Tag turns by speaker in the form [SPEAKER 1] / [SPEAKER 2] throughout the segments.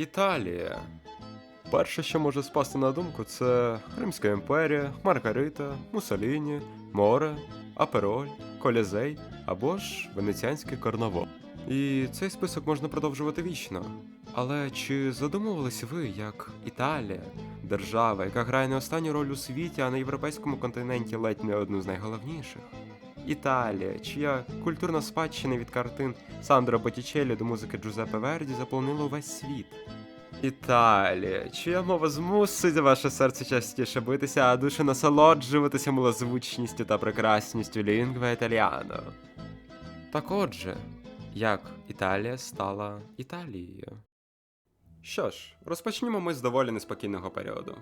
[SPEAKER 1] Італія. Перше, що може спасти на думку, це Римська імперія, Маргарита, Муссоліні, море, Апероль, Колізей або ж Венеціанський карнавал. І цей список можна продовжувати вічно. Але чи задумувались ви, як Італія, держава, яка грає не останню роль у світі, а на європейському континенті ледь не одну з найголовніших? Італія, чия культурна спадщина від картин Сандро Боттічеллі до музики Джузеппе Верді заповнила увесь світ. Італія, чия мова змусить ваше серце частіше битися, а душу насолоджуватися милозвучністю та прекрасністю лінгва італіано. Так отже, як Італія стала Італією? Що ж, розпочнімо ми з доволі неспокійного періоду.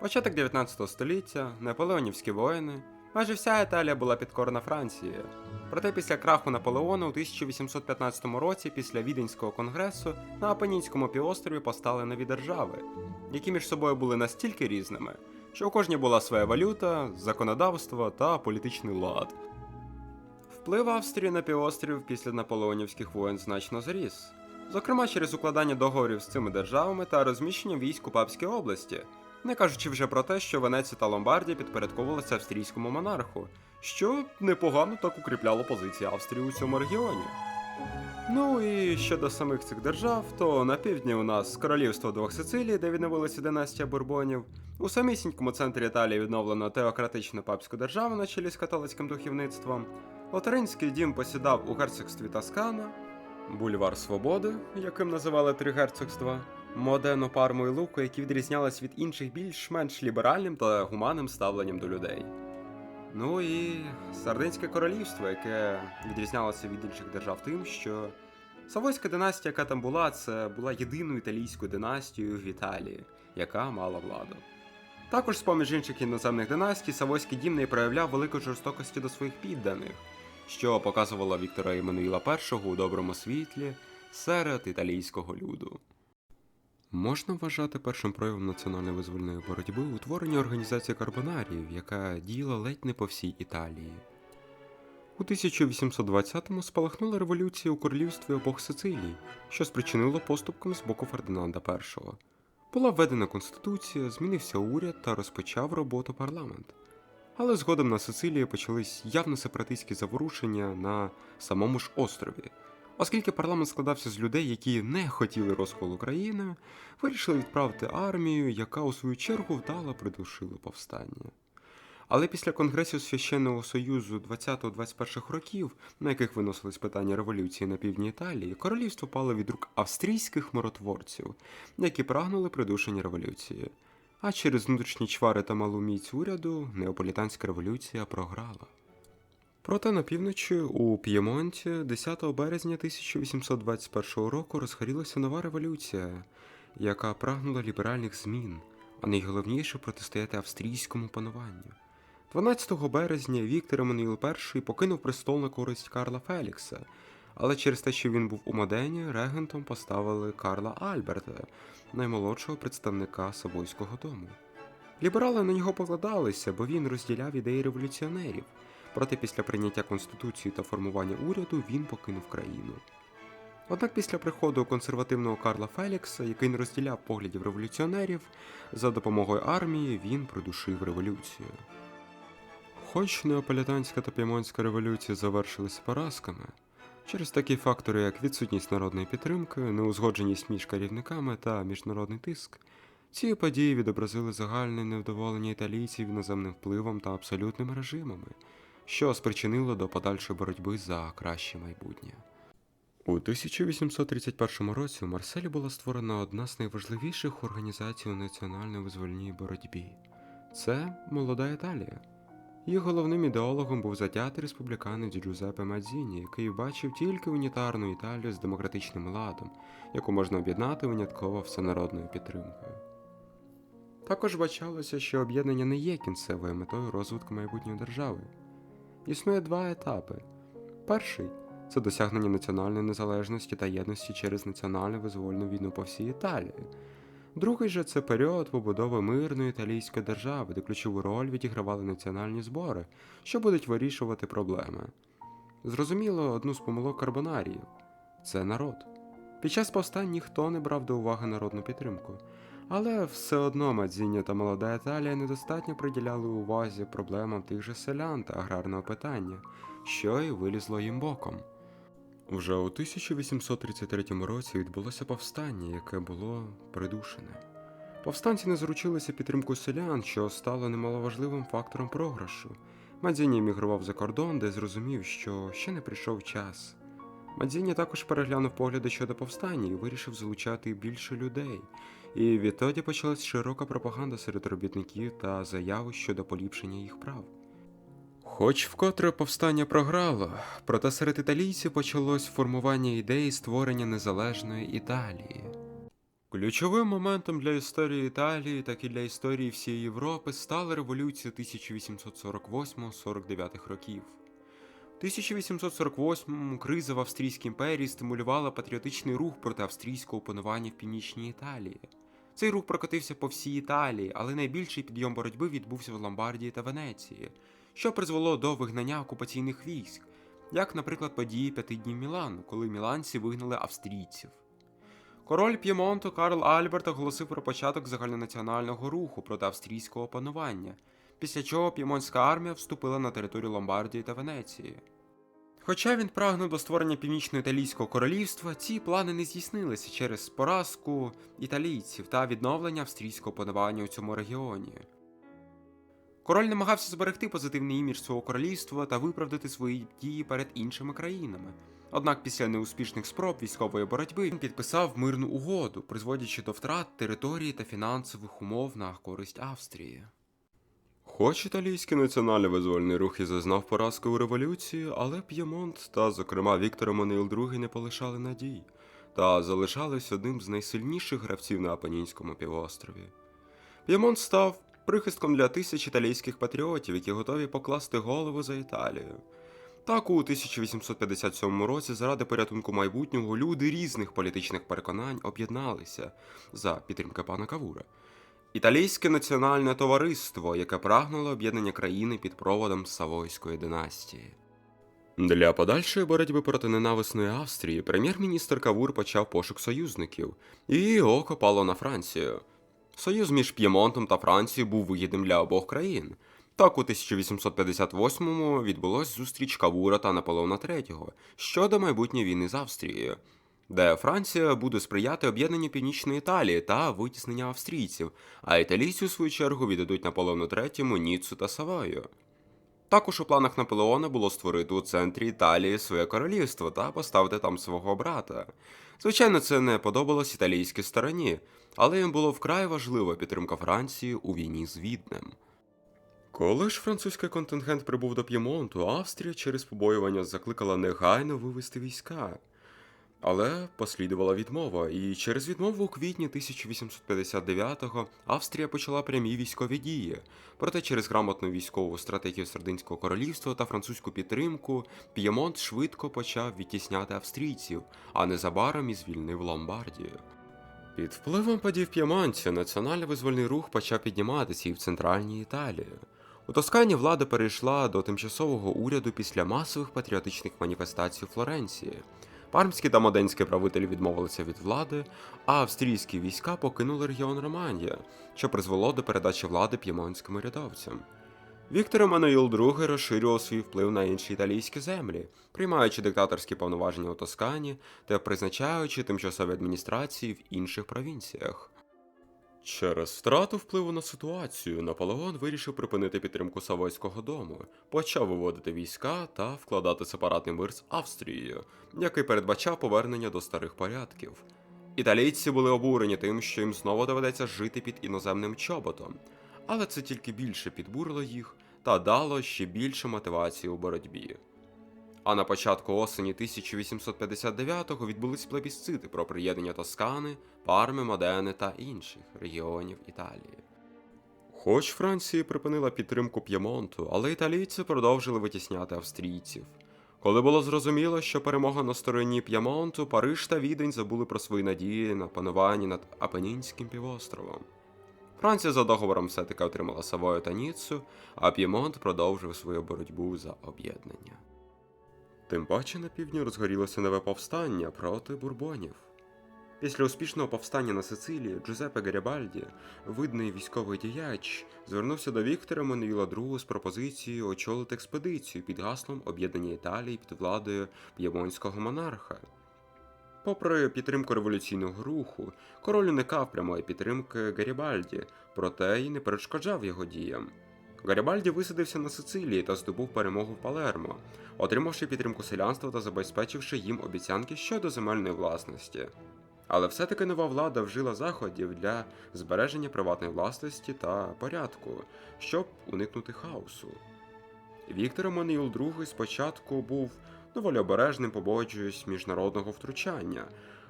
[SPEAKER 1] Початок 19 століття, наполеонівські воїни, майже вся Італія була підкорена Францією. Проте після краху Наполеону у 1815 році, після Віденського конгресу, на Апенінському півострові постали нові держави, які між собою були настільки різними, що у кожній була своя валюта, законодавство та політичний лад. Вплив Австрії на півострів після наполеонівських воєн значно зріс, зокрема через укладання договорів з цими державами та розміщення військ у Папській області, не кажучи вже про те, що Венеція та Ломбардія підпорядковувалися австрійському монарху, що непогано так укріпляло позиції Австрії у цьому регіоні. Ну і щодо самих цих держав, то на півдні у нас королівство двох Сицилій, де відновилася династія бурбонів. У самісінькому центрі Італії відновлено теократичну папську державу на чолі з католицьким духовництвом. Лотаринський дім посідав у герцогстві Тоскана, бульвар Свободи, яким називали три герцогства, Модену, Парму і Луку, які відрізнялись від інших більш-менш ліберальним та гуманним ставленням до людей. Ну і Сардинське королівство, яке відрізнялося від інших держав тим, що Савойська династія, яка там була, це була єдиною італійською династією в Італії, яка мала владу. Також, з поміж інших іноземних династій, Савойський дім не проявляв великої жорстокості до своїх підданих, що показувало Віктора Іммануїла І у доброму світлі серед італійського люду. Можна вважати першим проявом національної визвольної боротьби утворення організації карбонаріїв, яка діяла ледь не по всій Італії. У 1820-му спалахнула революція у королівстві обох Сицилій, що спричинило поступком з боку Фердинанда І. Була введена конституція, змінився уряд та розпочав роботу парламент. Але згодом на Сицилії почались явно сепаратистські заворушення на самому ж острові. Оскільки парламент складався з людей, які не хотіли розколу країни, вирішили відправити армію, яка у свою чергу вдало придушила повстання. Але після Конгресів Священного Союзу 20-21 років, на яких виносились питання революції на півдні Італії, королівство пало від рук австрійських миротворців, які прагнули придушення революції. А через внутрішні чвари та малу міць уряду неаполітанська революція програла. Проте на півночі у П'ємонті 10 березня 1821 року розгорілася нова революція, яка прагнула ліберальних змін, а найголовніше протистояти австрійському пануванню. 12 березня Віктор Еммануїл І покинув престол на користь Карла Фелікса, але через те, що він був у Модені, регентом поставили Карла Альберта, наймолодшого представника Савойського дому. Ліберали на нього покладалися, бо він розділяв ідеї революціонерів. Проте після прийняття конституції та формування уряду він покинув країну. Однак після приходу консервативного Карла Фелікса, який не розділяв поглядів революціонерів, за допомогою армії він придушив революцію. Хоч неаполітанська та п'ємонська революції завершилися поразками, через такі фактори, як відсутність народної підтримки, неузгодженість між керівниками та міжнародний тиск, ці події відобразили загальне невдоволення італійців іноземним впливом та абсолютними режимами, що спричинило до подальшої боротьби за краще майбутнє. У 1831 році у Марселі була створена одна з найважливіших організацій у національно-визвольній боротьбі це молода Італія. Її головним ідеологом був затятий республіканець Джузеппе Мадзіні, який бачив тільки унітарну Італію з демократичним ладом, яку можна об'єднати винятково всенародною підтримкою. Також бачалося, що об'єднання не є кінцевою метою розвитку майбутньої держави. Існує два етапи. Перший це досягнення національної незалежності та єдності через національну визвольну війну по всій Італії. Другий же це період побудови мирної італійської держави, де ключову роль відігравали національні збори, що будуть вирішувати проблеми. Зрозуміло, одну з помилок карбонаріїв це народ. Під час повстань ніхто не брав до уваги народну підтримку. Але все одно Мадзіння та молода Італія недостатньо приділяли увазі проблемам тих же селян та аграрного питання, що й вилізло їм боком. Вже у 1833 році відбулося повстання, яке було придушене. Повстанці не заручилися підтримкою селян, що стало немаловажливим фактором програшу. Мадзіні емігрував за кордон, де зрозумів, що ще не прийшов час. Мадзіні також переглянув погляди щодо повстання і вирішив залучати більше людей. І відтоді почалась широка пропаганда серед робітників та заяви щодо поліпшення їх прав. Хоч вкотре повстання програло, проте серед італійців почалось формування ідеї створення незалежної Італії. Ключовим моментом для історії Італії, так і для історії всієї Європи стала революція 1848-49 років. У 1848-му криза в Австрійській імперії стимулювала патріотичний рух проти австрійського панування в північній Італії. Цей рух прокотився по всій Італії, але найбільший підйом боротьби відбувся в Ломбардії та Венеції, що призвело до вигнання окупаційних військ, як, наприклад, події п'яти днів Мілану, коли міланці вигнали австрійців. Король П'ємонту Карл Альберт оголосив про початок загальнонаціонального руху проти австрійського панування, після чого п'ємонтська армія вступила на територію Ломбардії та Венеції. Хоча він прагнув до створення північно-італійського королівства, ці плани не здійснилися через поразку італійців та відновлення австрійського панування у цьому регіоні. Король намагався зберегти позитивний імідж свого королівства та виправдати свої дії перед іншими країнами. Однак після неуспішних спроб військової боротьби він підписав мирну угоду, призводячи до втрат території та фінансових умов на користь Австрії. Хоч італійський національний визвольний рух і зазнав поразки у революції, але П'ємонт та, зокрема, Віктор Еммануїл II не полишали надій та залишались одним з найсильніших гравців на Апенінському півострові. П'ємонт став прихистком для тисяч італійських патріотів, які готові покласти голову за Італію. Так, у 1857 році, заради порятунку майбутнього, люди різних політичних переконань об'єдналися за підтримки пана Кавура. Італійське національне товариство, яке прагнуло об'єднання країни під проводом Савойської династії. Для подальшої боротьби проти ненависної Австрії прем'єр-міністр Кавур почав пошук союзників, і око пало на Францію. Союз між П'ємонтом та Францією був вигідним для обох країн. Так, у 1858-му відбулась зустріч Кавура та Наполеона III щодо майбутньої війни з Австрією, де Франція буде сприяти об'єднанню Північної Італії та витісненню австрійців, а італійці, у свою чергу, віддадуть Наполеону III Ніццу та Савою. Також у планах Наполеона було створити у центрі Італії своє королівство та поставити там свого брата. Звичайно, це не подобалось італійській стороні, але їм було вкрай важлива підтримка Франції у війні з Віднем. Коли ж французький контингент прибув до П'ємонту, Австрія через побоювання закликала негайно вивести війська. Але послідувала відмова, і через відмову у квітні 1859-го Австрія почала прямі військові дії. Проте через грамотну військову стратегію Сардинського королівства та французьку підтримку П'ємонт швидко почав відтісняти австрійців, а незабаром і звільнив Ломбардію. Під впливом подій в П'ємонті національний визвольний рух почав підніматися і в центральній Італії. У Тоскані влада перейшла до тимчасового уряду після масових патріотичних маніфестацій у Флоренції. Пармські та моденські правителі відмовилися від влади, а австрійські війська покинули регіон Романія, що призвело до передачі влади п'ємонським урядовцям. Віктор Еммануїл II розширював свій вплив на інші італійські землі, приймаючи диктаторські повноваження у Тоскані та призначаючи тимчасові адміністрації в інших провінціях. Через втрату впливу на ситуацію Наполеон вирішив припинити підтримку Савойського дому, почав виводити війська та вкладати сепаратний мир з Австрією, який передбачав повернення до старих порядків. Італійці були обурені тим, що їм знову доведеться жити під іноземним чоботом, але це тільки більше підбурило їх та дало ще більше мотивації у боротьбі. А на початку осені 1859-го відбулись плебісцити про приєднання Тоскани, Парми, Модени та інших регіонів Італії. Хоч Франція припинила підтримку П'ємонту, але італійці продовжили витісняти австрійців. Коли було зрозуміло, що перемога на стороні П'ємонту, Париж та Відень забули про свої надії на панування над Апенінським півостровом. Франція за договором все-таки отримала Савою та Ніццу, а П'ємонт продовжив свою боротьбу за об'єднання. Тим паче на півдні розгорілося нове повстання проти бурбонів. Після успішного повстання на Сицилії Джузеппе Гарібальді, видний військовий діяч, звернувся до Віктора Мануїла II з пропозицією очолити експедицію під гаслом об'єднання Італії під владою п'ємонського монарха. Попри підтримку революційного руху, король уникав прямої підтримки Гарібальді, проте й не перешкоджав його діям. Гарібальді висадився на Сицилії та здобув перемогу в Палермо, отримавши підтримку селянства та забезпечивши їм обіцянки щодо земельної власності. Але все-таки нова влада вжила заходів для збереження приватної власності та порядку, щоб уникнути хаосу. Віктор Еммануїл II спочатку був доволі обережним, побоюючись міжнародного втручання,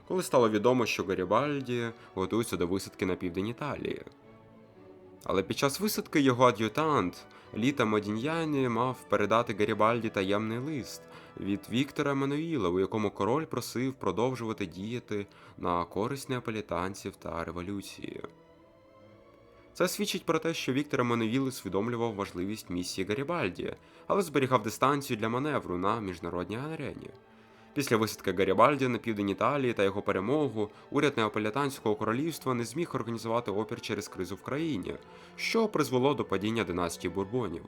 [SPEAKER 1] коли стало відомо, що Гарібальді готується до висадки на південь Італії. Але під час висадки його ад'ютант Літа Модіньяні мав передати Гарібальді таємний лист від Віктора Еммануїла, у якому король просив продовжувати діяти на користь неаполітанців та революції. Це свідчить про те, що Віктор Еммануїл усвідомлював важливість місії Гарібальді, але зберігав дистанцію для маневру на міжнародній арені. Після висадки Гарібальді на південь Італії та його перемогу уряд Неаполітанського королівства не зміг організувати опір через кризу в країні, що призвело до падіння династії Бурбонів.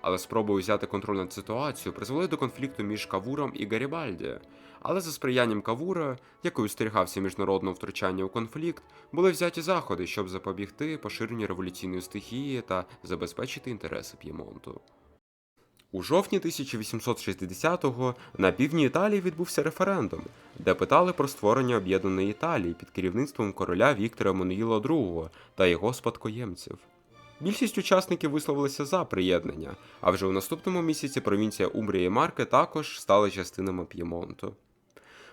[SPEAKER 1] Але спроби взяти контроль над ситуацією призвели до конфлікту між Кавуром і Гарібальді. Але за сприянням Кавура, який устерігався міжнародного втручання у конфлікт, були взяті заходи, щоб запобігти поширенню революційної стихії та забезпечити інтереси П'ємонту. У жовтні 1860-го на півдні Італії відбувся референдум, де питали про створення об'єднаної Італії під керівництвом короля Віктора Еммануїла II та його спадкоємців. Більшість учасників висловилися за приєднання, а вже у наступному місяці провінція Умбрія і Марке також стали частинами П'ємонту.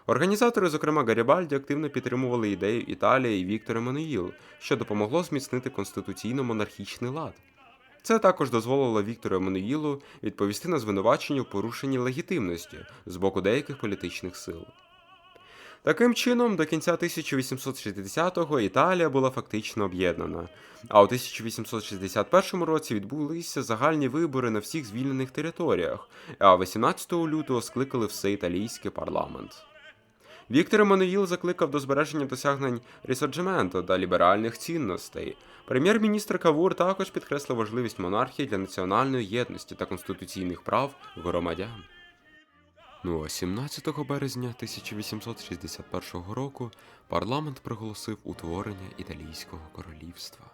[SPEAKER 1] Організатори, зокрема Гарібальді, активно підтримували ідею Італії і Віктор Еммануїл, що допомогло зміцнити конституційно-монархічний лад. Це також дозволило Віктору Еммануїлу відповісти на звинувачення у порушенні легітимності з боку деяких політичних сил. Таким чином, до кінця 1860-го Італія була фактично об'єднана, а у 1861 році відбулися загальні вибори на всіх звільнених територіях, а 18 лютого скликали всеіталійський парламент. Віктор Еммануїл закликав до збереження досягнень ресорджементу та ліберальних цінностей. Прем'єр-міністр Кавур також підкреслив важливість монархії для національної єдності та конституційних прав громадян. Ну а 17 березня 1861 року парламент проголосив утворення італійського королівства.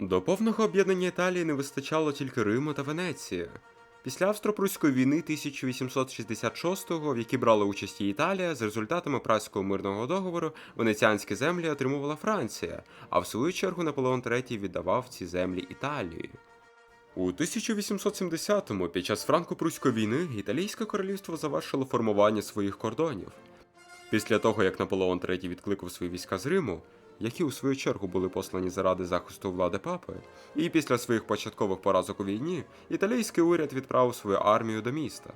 [SPEAKER 1] До повного об'єднання Італії не вистачало тільки Риму та Венеції. Після Австро-Прусської війни 1866-го, в якій брала участь і Італія, з результатами Празького мирного договору венеціанські землі отримувала Франція, а в свою чергу Наполеон III віддавав ці землі Італії. У 1870-му, під час Франко-Пруської війни, Італійське королівство завершило формування своїх кордонів. Після того, як Наполеон III відкликав свої війська з Риму, які у свою чергу були послані заради захисту влади папи, і після своїх початкових поразок у війні італійський уряд відправив свою армію до міста.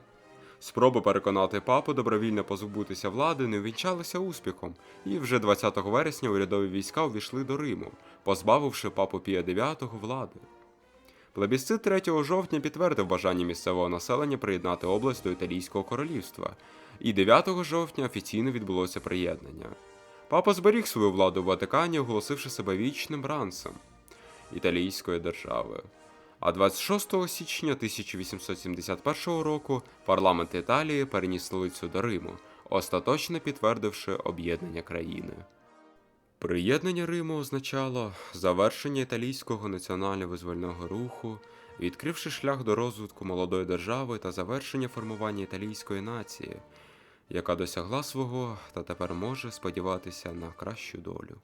[SPEAKER 1] Спроби переконати папу добровільно позбутися влади не увінчалися успіхом, і вже 20 вересня урядові війська увійшли до Риму, позбавивши папу Пія IX влади. Плебісцит 3 жовтня підтвердив бажання місцевого населення приєднати область до Італійського королівства, і 9 жовтня офіційно відбулося приєднання. Папа зберіг свою владу в Ватикані, оголосивши себе вічним бранцем італійської держави. А 26 січня 1871 року парламент Італії переніс столицю до Риму, остаточно підтвердивши об'єднання країни. Приєднання Риму означало завершення італійського національно-визвольного руху, відкривши шлях до розвитку молодої держави та завершення формування італійської нації, яка досягла свого та тепер може сподіватися на кращу долю.